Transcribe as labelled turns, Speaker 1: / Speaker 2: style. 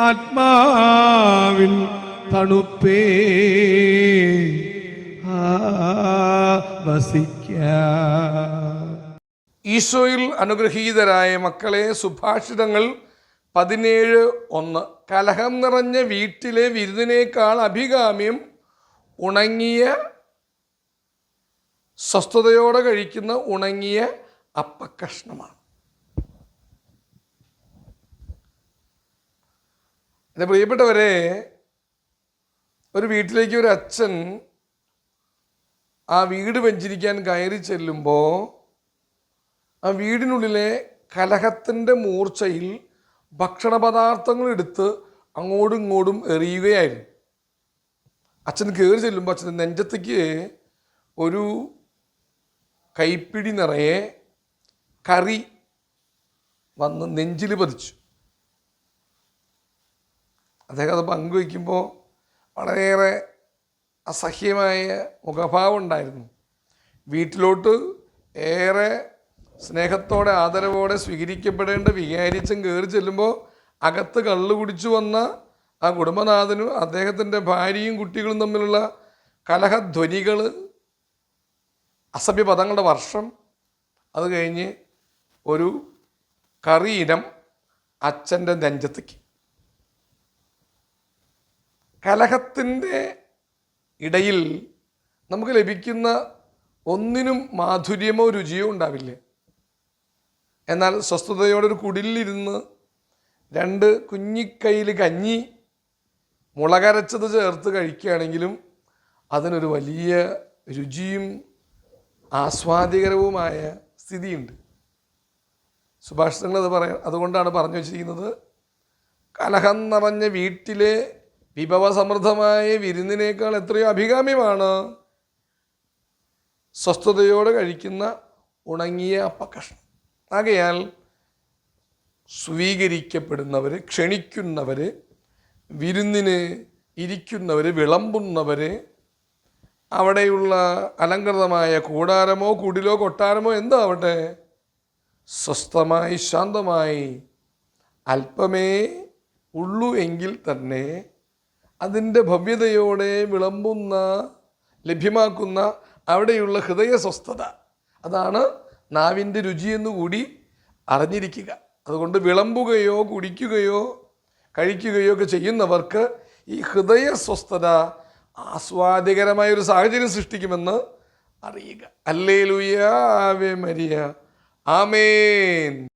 Speaker 1: ആത്മാവിൻ തണുപ്പേ. വസിക്ക.
Speaker 2: ഈശോയിൽ അനുഗ്രഹീതരായ മക്കളെ സുഭാഷിതങ്ങൾ പതിനേഴ് ഒന്ന്. കലഹം നിറഞ്ഞ വീട്ടിലെ വിരുദിനേക്കാൾ അഭികാമ്യം ഉണങ്ങിയ സ്വസ്ഥതയോടെ കഴിക്കുന്ന ഉണങ്ങിയ അപ്പക്കഷ്ണമാണ്. എന്റെ പ്രിയപ്പെട്ടവരെ ഒരു വീട്ടിലേക്ക് ഒരു അച്ഛൻ ആ വീട് വെഞ്ചിരിക്കാൻ കയറി ചെല്ലുമ്പോൾ ആ വീടിനുള്ളിലെ കലഹത്തിന്റെ മൂർച്ചയിൽ ഭക്ഷണ പദാർത്ഥങ്ങൾ എടുത്ത് അങ്ങോട്ടും ഇങ്ങോട്ടും എറിയുകയായിരുന്നു. അച്ഛൻ കയറി ചെല്ലുമ്പോൾ അച്ഛൻ നെഞ്ചത്തേക്ക് ഒരു കൈപ്പിടി നിറയെ കറി വന്ന് നെഞ്ചിൽ പതിച്ചു. അദ്ദേഹം അത് പങ്കുവയ്ക്കുമ്പോൾ വളരെയേറെ അസഹ്യമായ മുഖഭാവം ഉണ്ടായിരുന്നു. വീട്ടിലോട്ട് ഏറെ സ്നേഹത്തോടെ ആദരവോടെ സ്വീകരിക്കപ്പെടേണ്ട വികാരിച്ചൻ കയറി ചെല്ലുമ്പോൾ അകത്ത് കള്ളു കുടിച്ചു വന്ന ആ കുടുംബനാഥനും അദ്ദേഹത്തിന്റെ ഭാര്യയും കുട്ടികളും തമ്മിലുള്ള കലഹധ്വനികൾ അസഭ്യപദങ്ങളുടെ വർഷം അത് കഴിഞ്ഞ് ഒരു കറി അച്ഛന്റെ നെഞ്ചത്തേക്ക്. കലഹത്തിന്റെ ഇടയിൽ നമുക്ക് ലഭിക്കുന്ന ഒന്നിനും മാധുര്യമോ രുചിയോ ഉണ്ടാവില്ല? എന്നാൽ സ്വസ്ഥതയോടൊരു കുടിലിരുന്ന് രണ്ട് കുഞ്ഞിക്കൈയിൽ കഞ്ഞി മുളകരച്ചത് ചേർത്ത് കഴിക്കുകയാണെങ്കിലും അതിനൊരു വലിയ രുചിയും ആസ്വാദികരവുമായ സ്ഥിതിയുണ്ട്. സുഭാഷിതങ്ങൾ അത് പറയാം അതുകൊണ്ടാണ് പറഞ്ഞു വച്ചിരിക്കുന്നത് കലഹം നിറഞ്ഞ വീട്ടിലെ വിഭവസമൃദ്ധമായ വിരുന്നിനേക്കാൾ എത്രയോ അഭികാമ്യമാണ്. സ്വസ്ഥതയോടെ കഴിക്കുന്ന ഉണങ്ങിയ അപ്പക്കഷ്ണം. ആകയാൽ സ്വീകരിക്കപ്പെടുന്നവർ ക്ഷണിക്കുന്നവർ വിരുന്നിന് ഇരിക്കുന്നവർ വിളമ്പുന്നവർ അവിടെയുള്ള അലങ്കൃതമായ കൂടാരമോ കുടിലോ കൊട്ടാരമോ എന്താവട്ടെ സ്വസ്ഥമായി ശാന്തമായി അല്പമേ ഉള്ളൂ എങ്കിൽ തന്നെ അതിന്റെ ഭവ്യതയോടെ വിളമ്പുന്ന ലഭ്യമാക്കുന്ന അവിടെയുള്ള ഹൃദയ സ്വസ്ഥത. അതാണ് നാവിന്റെ രുചിയെന്നുകൂടി അറിഞ്ഞിരിക്കുക. അതുകൊണ്ട് വിളമ്പുകയോ കുടിക്കുകയോ കഴിക്കുകയോ ഒക്കെ ചെയ്യുന്നവർക്ക് ഈ ഹൃദയ സ്വസ്ഥത ആസ്വാദികരമായ ഒരു സാഹചര്യം സൃഷ്ടിക്കുമെന്ന് അറിയുക. അല്ലേ ലുയാവേ മരിയ. ആമേൻ.